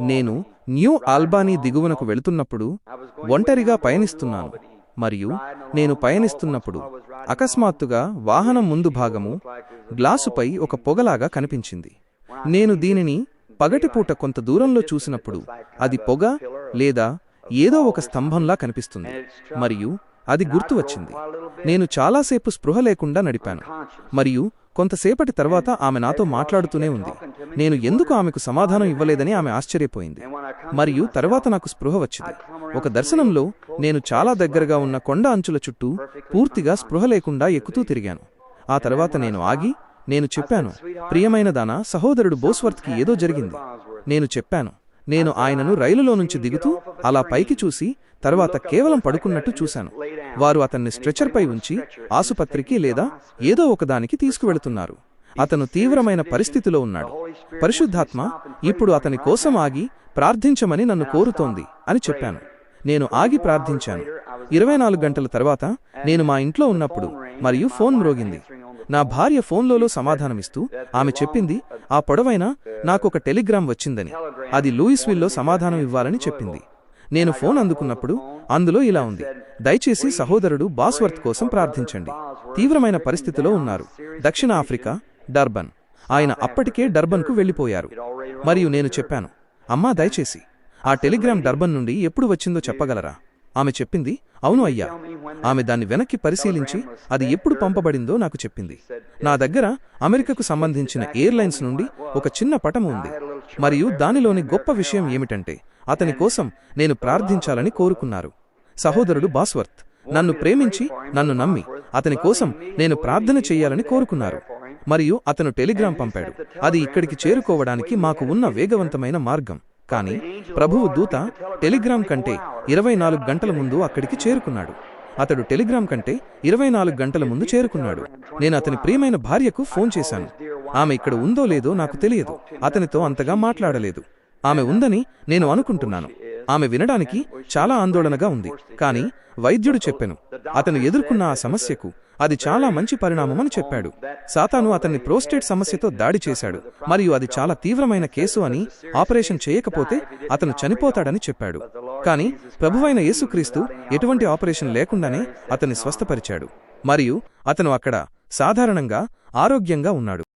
నేను న్యూ ఆల్బానీ దిగువనకు వెళుతున్నప్పుడు ఒంటరిగా పయనిస్తున్నాను. మరియు నేను పయనిస్తున్నప్పుడు అకస్మాత్తుగా వాహనం ముందు భాగము గ్లాసుపై ఒక పొగలాగా కనిపించింది. నేను దీనిని పగటిపూట కొంత దూరంలో చూసినప్పుడు అది పొగ లేదా ఏదో ఒక స్తంభంలా కనిపిస్తుంది. మరియు అది గుర్తు వచ్చింది నేను చాలాసేపు స్పృహ లేకుండా నడిపాను. మరియు కొంతసేపటి తర్వాత ఆమె నాతో మాట్లాడుతూనే ఉంది. నేను ఎందుకు ఆమెకు సమాధానం ఇవ్వలేదని ఆమె ఆశ్చర్యపోయింది. మరియు తర్వాత నాకు స్పృహ వచ్చింది. ఒక దర్శనంలో నేను చాలా దగ్గరగా ఉన్న కొండ అంచుల చుట్టూ పూర్తిగా స్పృహ లేకుండా ఎక్కుతూ తిరిగాను. ఆ తర్వాత నేను ఆగి నేను చెప్పాను ప్రియమైన దానా సహోదరుడు బోస్వర్త్కి ఏదో జరిగింది. నేను చెప్పాను నేను ఆయనను రైలులో నుంచి దిగుతూ అలా పైకి చూసి తర్వాత కేవలం పడుకున్నట్టు చూశాను. వారు అతన్ని స్ట్రెచర్పై ఉంచి ఆసుపత్రికి లేదా ఏదో ఒకదానికి తీసుకువెళుతున్నారు. అతను తీవ్రమైన పరిస్థితిలో ఉన్నాడు. పరిశుద్ధాత్మ ఇప్పుడు అతని కోసం ఆగి ప్రార్థించమని నన్ను కోరుతోంది అని చెప్పాను. నేను ఆగి ప్రార్థించాను. ఇరవై నాలుగు గంటల తర్వాత నేను మా ఇంట్లో ఉన్నప్పుడు మరియు ఫోన్ మ్రోగింది. నా భార్య ఫోన్లలో సమాధానమిస్తూ ఆమె చెప్పింది ఆ పొడవైన నాకొక టెలిగ్రామ్ వచ్చిందని. అది లూయిస్విల్లో సమాధానం ఇవ్వాలని చెప్పింది. నేను ఫోన్ అందుకున్నప్పుడు అందులో ఇలా ఉంది. దయచేసి సహోదరుడు బాస్వర్త్ కోసం ప్రార్థించండి. తీవ్రమైన పరిస్థితిలో ఉన్నారు. దక్షిణ ఆఫ్రికా డర్బన్. ఆయన అప్పటికే డర్బన్కు వెళ్ళిపోయారు మరియు నేను చెప్పాను అమ్మా దయచేసి ఆ టెలిగ్రామ్ డర్బన్ నుండి ఎప్పుడు వచ్చిందో చెప్పగలరా? ఆమె చెప్పింది అవును అయ్యా. ఆమె దాన్ని వెనక్కి పరిశీలించి అది ఎప్పుడు పంపబడిందో నాకు చెప్పింది. నా దగ్గర అమెరికాకు సంబంధించిన ఎయిర్లైన్స్ నుండి ఒక చిన్న పటము ఉంది. మరియు దానిలోని గొప్ప విషయం ఏమిటంటే అతని కోసం నేను ప్రార్థించాలని కోరుకున్నారు. సహోదరుడు బాస్వర్త్ నన్ను ప్రేమించి నన్ను నమ్మి అతని కోసం నేను ప్రార్థన చెయ్యాలని కోరుకున్నారు. మరియు అతను టెలిగ్రామ్ పంపాడు. అది ఇక్కడికి చేరుకోవడానికి మాకు ఉన్న వేగవంతమైన మార్గం. కానీ ప్రభువు దూత టెలిగ్రామ్ కంటే ఇరవై నాలుగు గంటల ముందు అక్కడికి చేరుకున్నాడు. అతడు టెలిగ్రామ్ కంటే ఇరవై నాలుగు గంటల ముందు చేరుకున్నాడు. నేను అతని ప్రియమైన భార్యకు ఫోన్ చేశాను. ఆమె ఇక్కడ ఉందో లేదో నాకు తెలియదు. అతనితో అంతగా మాట్లాడలేదు. ఆమె ఉందని నేను అనుకుంటున్నాను. ఆమె వినడానికి చాలా ఆందోళనగా ఉంది. కానీ వైద్యుడు చెప్పెను అతను ఎదుర్కొన్న ఆ సమస్యకు అది చాలా మంచి పరిణామమని చెప్పాడు. సాతాను అతన్ని ప్రోస్టేట్ సమస్యతో దాడి చేశాడు. మరియు అది చాలా తీవ్రమైన కేసు అని ఆపరేషన్ చేయకపోతే అతను చనిపోతాడని చెప్పాడు. కానీ ప్రభువైన యేసుక్రీస్తు ఎటువంటి ఆపరేషన్ లేకుండానే అతన్ని స్వస్థపరిచాడు. మరియు అతను అక్కడ సాధారణంగా ఆరోగ్యంగా ఉన్నాడు.